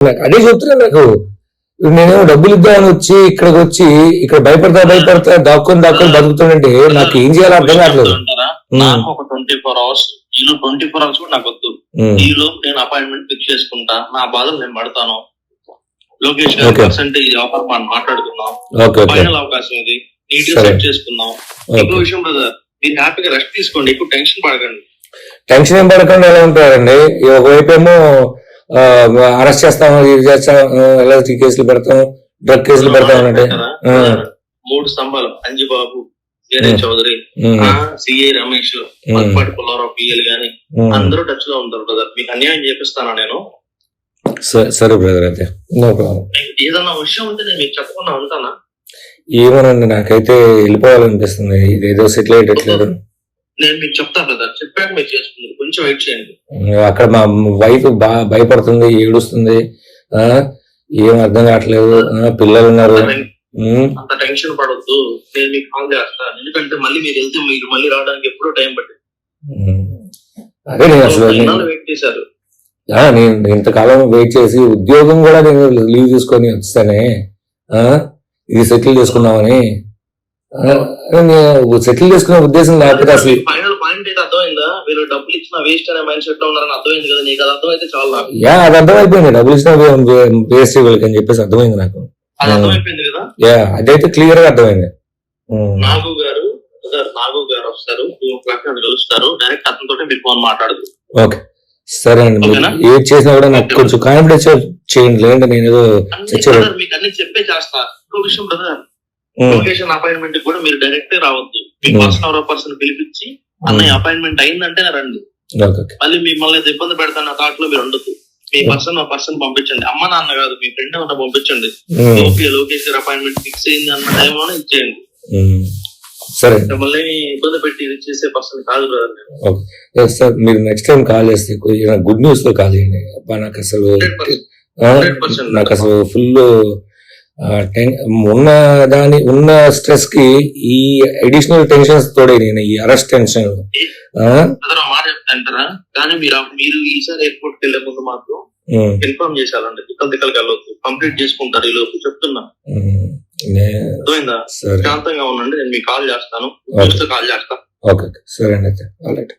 నాకు అదే చెప్తున్నా నాకు. నేనేమో డబ్బులు ఇద్దామని వచ్చి ఇక్కడికి వచ్చి ఇక్కడ భయపడతా భయపడతా దాక్కొని దాక్కొని బతుకుతానంటే నాకు ఏం చేయాలో అర్థం కావట్లేదు. నాకు ఒక ట్వంటీ ఫోర్ అవర్స్ ఈలో ట్వంటీ ఫోర్ అవర్స్ కూడా నాకు వద్దు. ఉమ్, ఈ లోపు నేను అపాయింట్మెంట్ ఫిక్స్ చేసుకుంటా నా బాధలు నేను పడతాను. లోకేష్ గారి. పర్సెంటేజ్ ఆఫర్ మనం మాట్లాడుకుందాం. ఫైనల్ అవకాశం ఇది. నీట్గా. సెట్ చేసుకుందాం. ఇంకో విషయం బ్రదర్ మీరు హ్యాపీగా రెస్ట్ తీసుకోండి ఎక్కువ టెన్షన్ పడకండి. టెన్షన్ ఏం పడకుండా ఎలా ఉంటారండి? ఒకవైపు ఏమో అరెస్ట్ చేస్తాం ఇది చేస్తాం ఎలాంటి కేసులు పెడతాం డ్రగ్ కేసులు పెడతాం అంటే. మూడు స్తంభాలు అంజిబాబు వీరే. చౌదరి సిఐ రమేష్ ఉమ్, పత్పాటి పుల్లారావు పిఎల్ గాని. అందరూ టచ్లో ఉంటారు బ్రదర్ మీకు అన్యాయం చేపిస్తానా నేను? సరే- సరే బ్రదర్ అయితే. నో ప్రాబ్లం మీకు ఏదన్నా విషయం ఉంటే నేను మీకు చెప్పకుండా ఉంటానా? ఏమోనండి నాకైతే వెళ్ళిపోవాలనిపిస్తుంది. ఇదేదో సెటిల్ అయ్యేటట్లేదు. నేను మీకు చెప్తా బ్రదర్ చెప్పాక మీరు చేసుకుంటారు కొంచెం వెయిట్ చేయండి. అక్కడ మా వైఫ్ భయపడుతుంది ఏడుస్తుంది ఏం అర్థం కావట్లేదు పిల్లలు ఉన్నారు. అంత టెన్షన్ పడొద్దు. నేను మీకు కాల్ చేస్తాను ఎందుకంటే మళ్ళీ మీరు వెళ్తే మీరు మళ్ళీ రావడానికి ఎప్పుడో టైం పట్టింది. అదే నేను అసలు వెయిట్ చేశారు. నేను ఇంతకాలం వెయిట్ చేసి ఉద్యోగం కూడా నేను లీవ్ తీసుకొని వస్తానే ఆ, ఇది సెటిల్ చేసుకున్నామని సెటిల్ చేసుకునే ఉద్దేశం లేకపోతే అసలు ఫైనల్ పాయింట్ అయితే అర్థమైందా? మీరు డబ్బులు ఇచ్చిన వేస్ట్ అనే మైండ్ సెట్లో ఉన్నారని అర్థమైంది కదా? నీకు అది అర్థమైతే చాలా యా అది అర్థమైపోయింది. డబ్బులు ఇచ్చిన వేస్ట్ వీళ్ళకి అని చెప్పేసి అర్థమైంది నాకు. అది అర్థమైపోయింది కదా? యా అదైతే క్లియర్గా అర్థమైంది. నాగు గారు బ్రదర్ నాగు గారు వస్తారు. కలుస్తారు. డైరెక్ట్ అతనితో మీరు ఫోన్ మాట్లాడదు. ఓకే. సరే అండి? ఏది చేసినా కూడా నాకు కొంచెం కాన్ఫిడెన్స్ చేయండి. లేదంటే నేను ఏదో మీకు అన్ని చెప్పే చేస్తా. ఇంకో విషయం బ్రదర్ లొకేషన్ అపాయింట్మెంట్ కూడా మీరు డైరెక్ట్ రావద్దు. మీ. పర్సన్ ఎవరో పర్సన్ పిలిపించి అన్నయ్య అపాయింట్మెంట్ అయిందంటే రండి. మళ్ళీ మిమ్మల్ని ఇబ్బంది పెడతాను థాట్లో మీరు ఉండదు మీ పర్సన్ ఆ పర్సన్ పంపించండి. అమ్మ నాన్న కాదు మీ ఫ్రెండ్ ఏమన్నా పంపించండి. ఓకే లోకేష్ గారు అపాయింట్మెంట్ ఫిక్స్ అయింది అన్న టైంలోనే ఇచ్చేయండి. సరే. మిమ్మల్ని ఇబ్బంది పెట్టి చేసే పర్సన్ కాదు బ్రదర్ సార్ మీరు నెక్స్ట్ టైం కాల్ చేస్తే గుడ్ న్యూస్తో కాల్ చేయండి. అబ్బా నాకు అసలు 100%. ఆ, 100% నాకు అసలు ఫుల్ ఉన్న దాని ఉన్న స్ట్రెస్కి ఈ అడిషనల్ టెన్షన్స్ తోడే నేను ఈ అరెస్ట్ టెన్షన్ మాట చెప్తాంటారా? కానీ మీరు మీరు ఈసారి ఎయిర్పోర్ట్కి వెళ్ళే ముందు మాత్రం ఇన్ఫార్మ్ చేశారండి తిక్కలు తిక్కలకి వెళ్ళొద్దు. కంప్లీట్ చేసుకుంటారు ఈ లోపు. చెప్తున్నా. శాంతంగా ఉండండి. నేను మీకు కాల్ చేస్తాను. కాల్ చేస్తాను ఓకే. సరే అండి అయితే.